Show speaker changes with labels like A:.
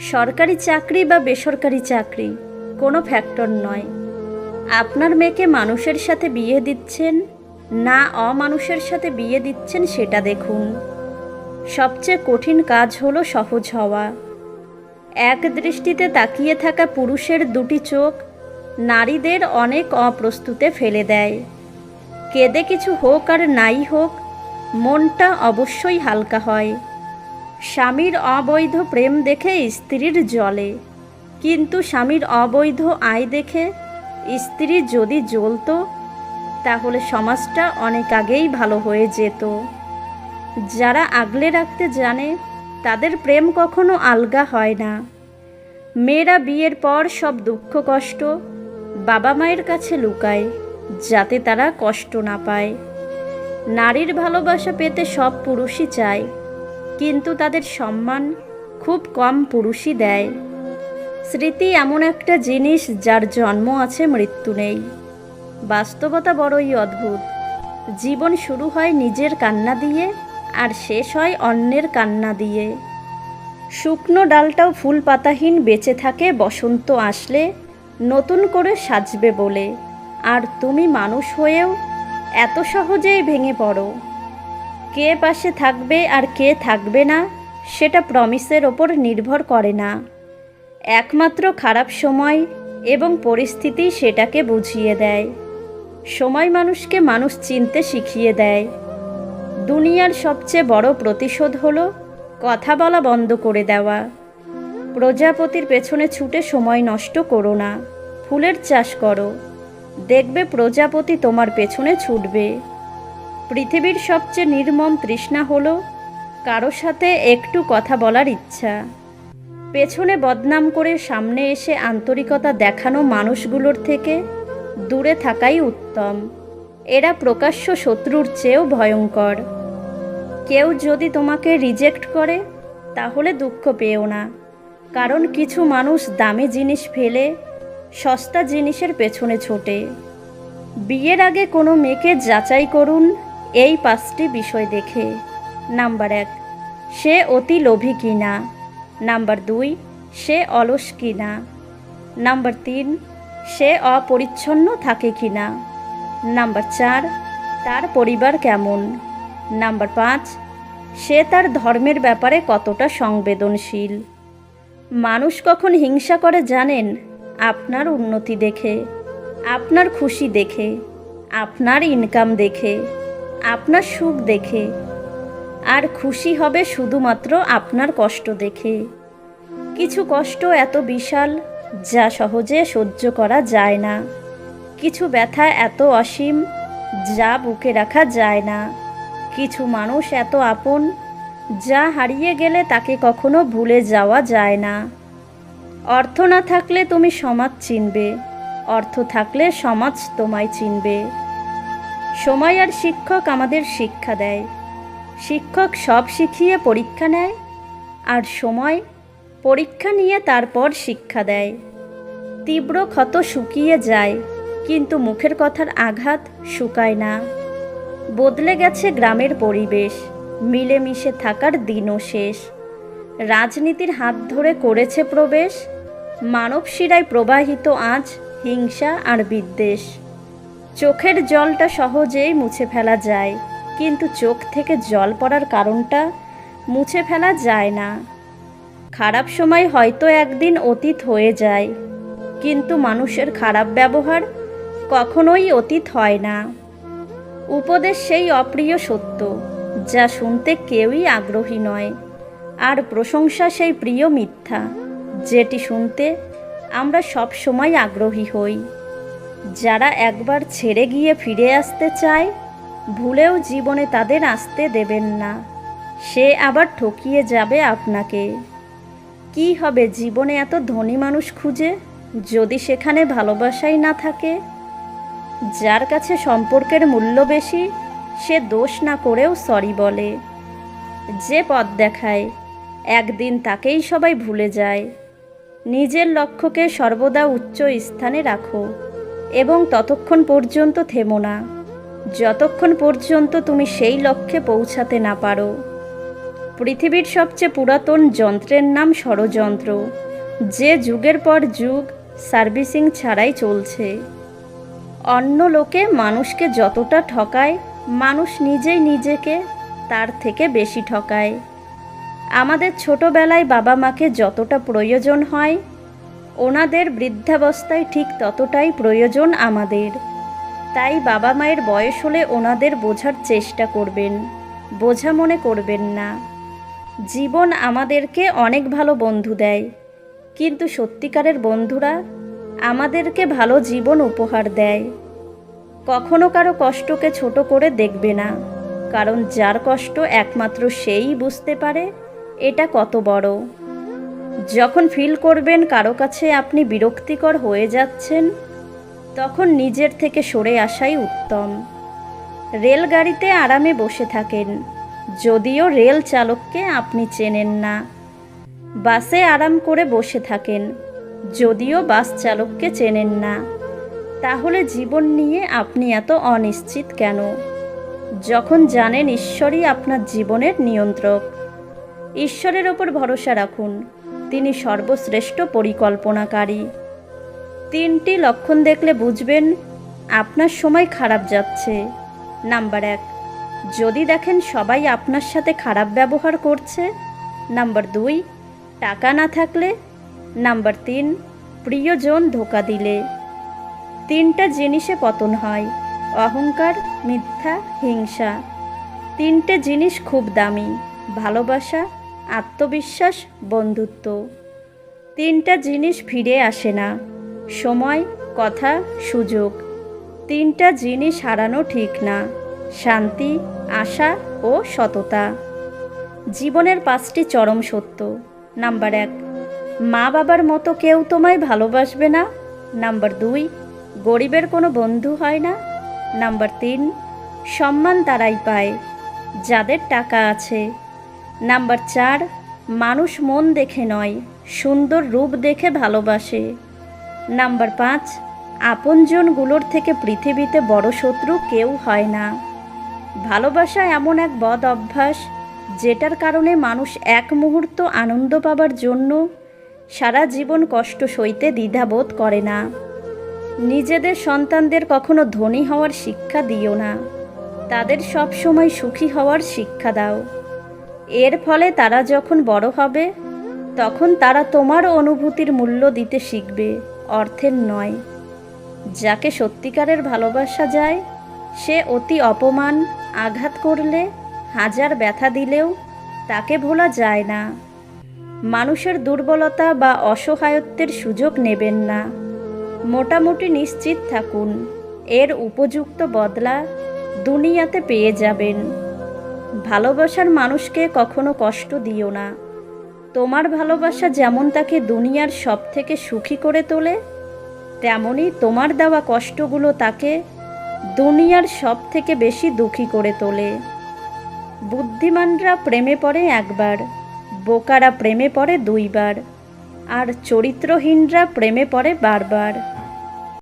A: সরকারি চাকরি বা বেসরকারি চাকরি, কোনো ফ্যাক্টর নয়। আপনার মেয়েকে মানুষের সাথে বিয়ে দিচ্ছেন, না অমানুষের সাথে বিয়ে দিচ্ছেন সেটা দেখুন। সবচেয়ে কঠিন কাজ হলো সহজ হওয়া। এক দৃষ্টিতে তাকিয়ে থাকা পুরুষের দুটি চোখ নারীদের অনেক অপ্রস্তুতে ফেলে দেয়। কেঁদে কিছু হোক আর নাই হোক, মনটা অবশ্যই হালকা হয়। স্বামীর অবৈধ প্রেম দেখে স্ত্রীর জলে কিন্তু স্বামীর অবৈধ আয় দেখে স্ত্রী যদি জ্বলতো, তাহলে সমাজটা অনেক আগেই ভালো হয়ে যেত। যারা আগলে রাখতে জানে, তাদের প্রেম কখনো আলগা হয় না। মেয়েরা বিয়ের পর সব দুঃখ কষ্ট বাবা মায়ের কাছে লুকায়, যাতে তারা কষ্ট না পায়। নারীর ভালোবাসা পেতে সব পুরুষই চায়। কিন্তু তাদের সম্মান খুব কম পুরুষই দেয়। স্মৃতি এমন একটা জিনিস যার জন্ম আছে মৃত্যু নেই। বাস্তবতা বড়ই অদ্ভুত। জীবন শুরু হয় নিজের কান্না দিয়ে আর শেষ হয় অন্যের কান্না দিয়ে। শুকনো ডালটাও ফুল পাতাহীন বেঁচে থাকে, বসন্ত আসলে নতুন করে সাজবে বলে। আর তুমি মানুষ হয়েও এত সহজেই ভেঙে পড়ো। কে পাশে থাকবে আর কে থাকবে না, সেটা প্রমিসের ওপর নির্ভর করে না। একমাত্র খারাপ সময় এবং পরিস্থিতি সেটাকে বুঝিয়ে দেয়। সময় মানুষকে মানুষ চিনতে শিখিয়ে দেয়। দুনিয়ার সবচেয়ে বড় প্রতিশোধ হলো কথা বলা বন্ধ করে দেওয়া। প্রজাপতির পেছনে ছুটে সময় নষ্ট করো না, ফুলের চাষ করো। দেখবে প্রজাপতি তোমার পেছনে ছুটবে। পৃথিবীর সবচেয়ে নির্মম তৃষ্ণা হলো কারও সাথে একটু কথা বলার ইচ্ছা। পেছনে বদনাম করে সামনে এসে আন্তরিকতা দেখানো মানুষগুলোর থেকে দূরে থাকাই উত্তম। এরা প্রকাশ্য শত্রুর চেয়েও ভয়ঙ্কর। কেউ যদি তোমাকে রিজেক্ট করে, তাহলে দুঃখ পেও না। কারণ কিছু মানুষ দামি জিনিস ফেলে, সস্তা জিনিসের পেছনে ছোটে। বিয়ের আগে কোনো মেয়েকে যাচাই করুন এই পাঁচটি বিষয় দেখে। নাম্বার এক, সে অতি লোভী কিনা? নাম্বার দুই, সে অলস কিনা? নাম্বার তিন, সে অপরিচ্ছন্ন থাকে কিনা? নাম্বার চার, তার পরিবার কেমন? নাম্বার পাঁচ, সে তার ধর্মের ব্যাপারে কতটা সংবেদনশীল? মানুষ কখন হিংসা করে জানেন? আপনার উন্নতি দেখে, আপনার খুশি দেখে, আপনার ইনকাম দেখে। আপনার সুখ দেখে। আর খুশি হবে শুধুমাত্র আপনার কষ্ট দেখে। কিছু কষ্ট এত বিশাল যা সহজে সহ্য করা যায় না। কিছু ব্যথা এত অসীম যা বুকে রাখা যায় না। কিছু মানুষ এত আপন যা হারিয়ে গেলে তাকে কখনো ভুলে যাওয়া যায় না। অর্থ না থাকলে তুমি সমাজ চিনবে। অর্থ থাকলে সমাজ তোমায় চিনবে। সময় আর শিক্ষক আমাদের শিক্ষা দেয়। শিক্ষক সব শিখিয়ে পরীক্ষা নেয় আর সময় পরীক্ষা নিয়ে তারপর শিক্ষা দেয়। তীব্র ক্ষত শুকিয়ে যায়, কিন্তু মুখের কথার আঘাত শুকায় না। বদলে গেছে গ্রামের পরিবেশ, মিলেমিশে থাকার দিনও শেষ। রাজনীতির হাত ধরে করেছে প্রবেশ মানব শিরায় প্রবাহিত আজ হিংসা আর বিদ্বেষ। চোখের জলটা সহজেই মুছে ফেলা যায়। কিন্তু চোখ থেকে জল পড়ার কারণটা মুছে ফেলা যায় না। খারাপ সময় হয়তো একদিন অতীত হয়ে যায়, কিন্তু মানুষের খারাপ ব্যবহার কখনোই অতীত হয় না। উপদেশ সেই অপ্রিয় সত্য, যা শুনতে কেউই আগ্রহী নয়, আর প্রশংসা সেই প্রিয় মিথ্যা, যেটি শুনতে আমরা সব সময় আগ্রহী হই। যারা একবার ছেড়ে গিয়ে ফিরে আসতে চায়, ভুলেও জীবনে তাদের আসতে দেবেন না। সে আবার ঠকিয়ে যাবে আপনাকে। কি হবে জীবনে এত ধনী মানুষ খুঁজে, যদি সেখানে ভালোবাসাই না থাকে? যার কাছে সম্পর্কের মূল্য বেশি, সে দোষ না করেও সরি বলে। যে পথ দেখায়, একদিন তাকেই সবাই ভুলে যায়। নিজের লক্ষ্যকে সর্বদা উচ্চ স্থানে রাখো। এবং ততক্ষণ পর্যন্ত থেমো না। যতক্ষণ পর্যন্ত তুমি সেই লক্ষ্যে পৌঁছাতে না পারো। পৃথিবীর সবচেয়ে পুরাতন যন্ত্রের নাম ষড়যন্ত্র। যে যুগের পর যুগ সার্ভিসিং ছাড়াই চলছে। অন্য লোকে মানুষকে যতটা ঠকায়, মানুষ নিজেই নিজেকে তার থেকে বেশি ঠকায়। আমাদের ছোটবেলায় বাবা মাকে যতটা প্রয়োজন হয় ওনাদের বৃদ্ধাবস্থায় ঠিক ততটাই প্রয়োজন আমাদের। তাই বাবা মায়ের বয়স হলে ওনাদের বোঝার চেষ্টা করবেন। বোঝা মনে করবেন না। জীবন আমাদেরকে অনেক ভালো বন্ধু দেয়। কিন্তু সত্যিকারের বন্ধুরা আমাদেরকে ভালো জীবন উপহার দেয়। কখনো কারও কষ্টকে ছোট করে দেখবে না। কারণ যার কষ্ট একমাত্র সেই বুঝতে পারে, এটা কত বড়। যখন ফিল করবেন কারও কাছে আপনি বিরক্তিকর হয়ে যাচ্ছেন, তখন নিজের থেকে সরে আসাই উত্তম। রেলগাড়িতে আরামে বসে থাকেন, যদিও রেল চালককে আপনি চেনেন না। বাসে আরাম করে বসে থাকেন, যদিও বাস চালককে চেনেন না। তাহলে জীবন নিয়ে আপনি এত অনিশ্চিত কেন? যখন জানেন ঈশ্বরই আপনার জীবনের নিয়ন্ত্রক। ঈশ্বরের ওপর ভরসা রাখুন। তিনি সর্বশ্রেষ্ঠ পরিকল্পনাকারী। তিনটি লক্ষণ দেখলে বুঝবেন, আপনার সময় খারাপ যাচ্ছে। নাম্বার এক, যদি দেখেন সবাই আপনার সাথে খারাপ ব্যবহার করছে। নাম্বার দুই, টাকা না থাকলে। নাম্বার তিন, প্রিয়জন ধোকা দিলে। তিনটা জিনিসে পতন হয়, অহংকার, মিথ্যা, হিংসা। তিনটে জিনিস খুব দামি, ভালোবাসা আত্মবিশ্বাস, বন্ধুত্ব। তিনটা জিনিস ফিরে আসে না। সময়, কথা, সুযোগ। তিনটা জিনিস হারানো ঠিক না। শান্তি, আশা ও সততা। জীবনের পাঁচটি চরম সত্য। নাম্বার এক, মা বাবার মতো কেউ তোমায় ভালোবাসবে না। নাম্বার দুই, গরিবের কোনো বন্ধু হয় না। নাম্বার তিন, সম্মান তারাই পায়। যাদের টাকা আছে নাম্বার চার, মানুষ মন দেখে নয়, সুন্দর রূপ দেখে ভালোবাসে। নাম্বার পাঁচ, আপনজনগুলোর থেকে পৃথিবীতে বড় শত্রু কেউ হয় না। ভালোবাসা এমন এক বদ অভ্যাস, যেটার কারণে মানুষ এক মুহূর্ত আনন্দ পাবার জন্য সারা জীবন কষ্ট সইতে দ্বিধাবোধ করে না। নিজেদের সন্তানদের কখনো ধনী হওয়ার শিক্ষা দিও না। তাদের সব সময় সুখী হওয়ার শিক্ষা দাও। এর ফলে তারা যখন বড় হবে, তখন তারা তোমার অনুভূতির মূল্য দিতে শিখবে, অর্থের নয়। যাকে সত্যিকারের ভালোবাসা যায়, সে অতি অপমান, আঘাত করলে, হাজার ব্যথা দিলেও তাকে ভোলা যায় না। মানুষের দুর্বলতা বা অসহায়ত্বের সুযোগ নেবেন না। মোটামুটি নিশ্চিত থাকুন, এর উপযুক্ত বদলা দুনিয়াতে পেয়ে যাবেন। ভালোবাসার মানুষকে কখনো কষ্ট দিও না। তোমার ভালোবাসা যেমন তাকে দুনিয়ার সব থেকে সুখী করে তোলে তেমনই তোমার দেওয়া কষ্টগুলো তাকে দুনিয়ার সব থেকে বেশি দুঃখী করে তোলে। বুদ্ধিমানরা প্রেমে পড়ে একবার, বোকারা প্রেমে পড়ে দুইবার, আর চরিত্রহীনরা প্রেমে পড়ে বারবার।